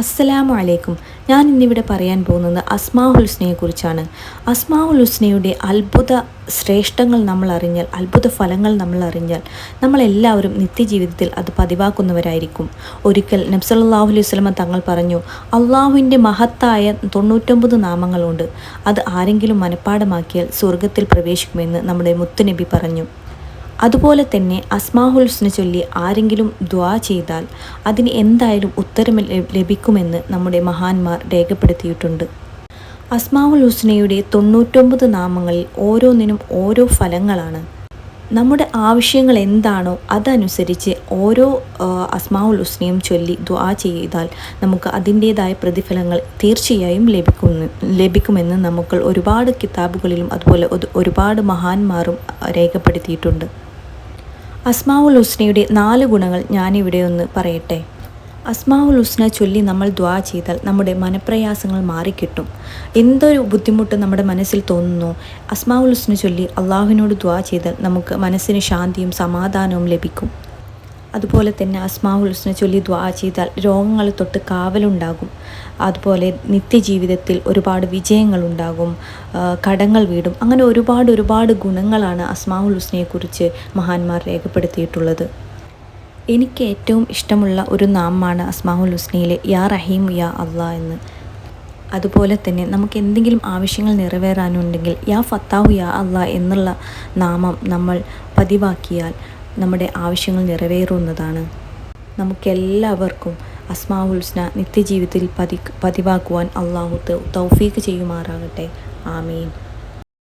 അസ്സലാമു അലൈക്കും. ഞാൻ ഇന്നിവിടെ പറയാൻ പോകുന്നത് അസ്മാഹുൽ ഹുസ്നയെക്കുറിച്ചാണ് അസ്മാഹുൽ ഹുസ്നയുടെ അത്ഭുത ശ്രേഷ്ഠങ്ങൾ നമ്മൾ അറിഞ്ഞാൽ അത്ഭുത ഫലങ്ങൾ നമ്മൾ അറിഞ്ഞാൽ നമ്മളെല്ലാവരും നിത്യജീവിതത്തിൽ അത് പതിവാക്കുന്നവരായിരിക്കും. ഒരിക്കൽ നബ്സല്ലാഹു അലൈഹി വസ്ലമ തങ്ങൾ പറഞ്ഞു അള്ളാഹുവിന്റെ മഹത്തായ തൊണ്ണൂറ്റൊമ്പത് നാമങ്ങളുണ്ട്. അത് ആരെങ്കിലും മനഃപ്പാടമാക്കിയാൽ സ്വർഗത്തിൽ പ്രവേശിക്കുമെന്ന് നമ്മുടെ മുത്തുനബി പറഞ്ഞു. അതുപോലെ തന്നെ അസ്മാഹുൽ ഹുസ്ന ചൊല്ലി ആരെങ്കിലും ദ്വാ ചെയ്താൽ അതിന് എന്തായാലും ഉത്തരം ലഭ- ലഭിക്കുമെന്ന് നമ്മുടെ മഹാന്മാർ രേഖപ്പെടുത്തിയിട്ടുണ്ട്. അസ്മാഹുൽ ഹുസ്നയുടെ തൊണ്ണൂറ്റൊമ്പത് നാമങ്ങളിൽ ഓരോന്നിനും ഓരോ ഫലങ്ങളാണ്. നമ്മുടെ ആവശ്യങ്ങൾ എന്താണോ അതനുസരിച്ച് ഓരോ അസ്മാവുൽ ഹുസ്നയും ചൊല്ലി ദ്വാ ചെയ്താൽ നമുക്ക് അതിന്റേതായ പ്രതിഫലങ്ങൾ തീർച്ചയായും ലഭിക്കുന്നു ലഭിക്കുമെന്ന് നമുക്ക് ഒരുപാട് കിതാബുകളിലും അതുപോലെ ഒരുപാട് മഹാന്മാരും രേഖപ്പെടുത്തിയിട്ടുണ്ട്. അസ്മാവുൽ ഹുസ്നയുടെ നാല് ഗുണങ്ങൾ ഞാനിവിടെ ഒന്ന് പറയട്ടെ. അസ്മാവുൽ ഹുസ്ന ചൊല്ലി നമ്മൾ ദ്വാ ചെയ്താൽ നമ്മുടെ മനപ്രയാസങ്ങൾ മാറിക്കിട്ടും. എന്തൊരു ബുദ്ധിമുട്ട് നമ്മുടെ മനസ്സിൽ തോന്നുന്നു? അസ്മാവുൽ ഹുസ്ന ചൊല്ലി അള്ളാഹുവിനോട് ദ്വാ ചെയ്താൽ നമുക്ക് മനസ്സിന് ശാന്തിയും സമാധാനവും ലഭിക്കും. അതുപോലെ തന്നെ അസ്മാവുൽ ഹുസ്ന ചൊല്ലി ദ്വാ ചെയ്താൽ രോഗങ്ങൾ തൊട്ട് കാവലുണ്ടാകും. അതുപോലെ നിത്യജീവിതത്തിൽ ഒരുപാട് വിജയങ്ങളുണ്ടാകും. കടങ്ങൾ വീടും. അങ്ങനെ ഒരുപാട് ഒരുപാട് ഗുണങ്ങളാണ് അസ്മാവുൽ ഹുസ്നയെക്കുറിച്ച് മഹാന്മാർ രേഖപ്പെടുത്തിയിട്ടുള്ളത്. എനിക്ക് ഏറ്റവും ഇഷ്ടമുള്ള ഒരു നാമമാണ് അസ്മാഹുൽ ഹുസ്നയിലെ യാ റഹീം യാ അള്ളാ എന്ന്. അതുപോലെ തന്നെ നമുക്ക് എന്തെങ്കിലും ആവശ്യങ്ങൾ നിറവേറാനുണ്ടെങ്കിൽ യാ ഫത്താഹു യാ അള്ളാ എന്നുള്ള നാമം നമ്മൾ പതിവാക്കിയാൽ നമ്മുടെ ആവശ്യങ്ങൾ നിറവേറുന്നതാണ്. നമുക്കെല്ലാവർക്കും അസ്മാഹുൽസ്ന നിത്യജീവിതത്തിൽ പതി പതിവാക്കുവാൻ അള്ളാഹു തൗഫീക്ക് ചെയ്യുമാറാകട്ടെ. ആമീൻ.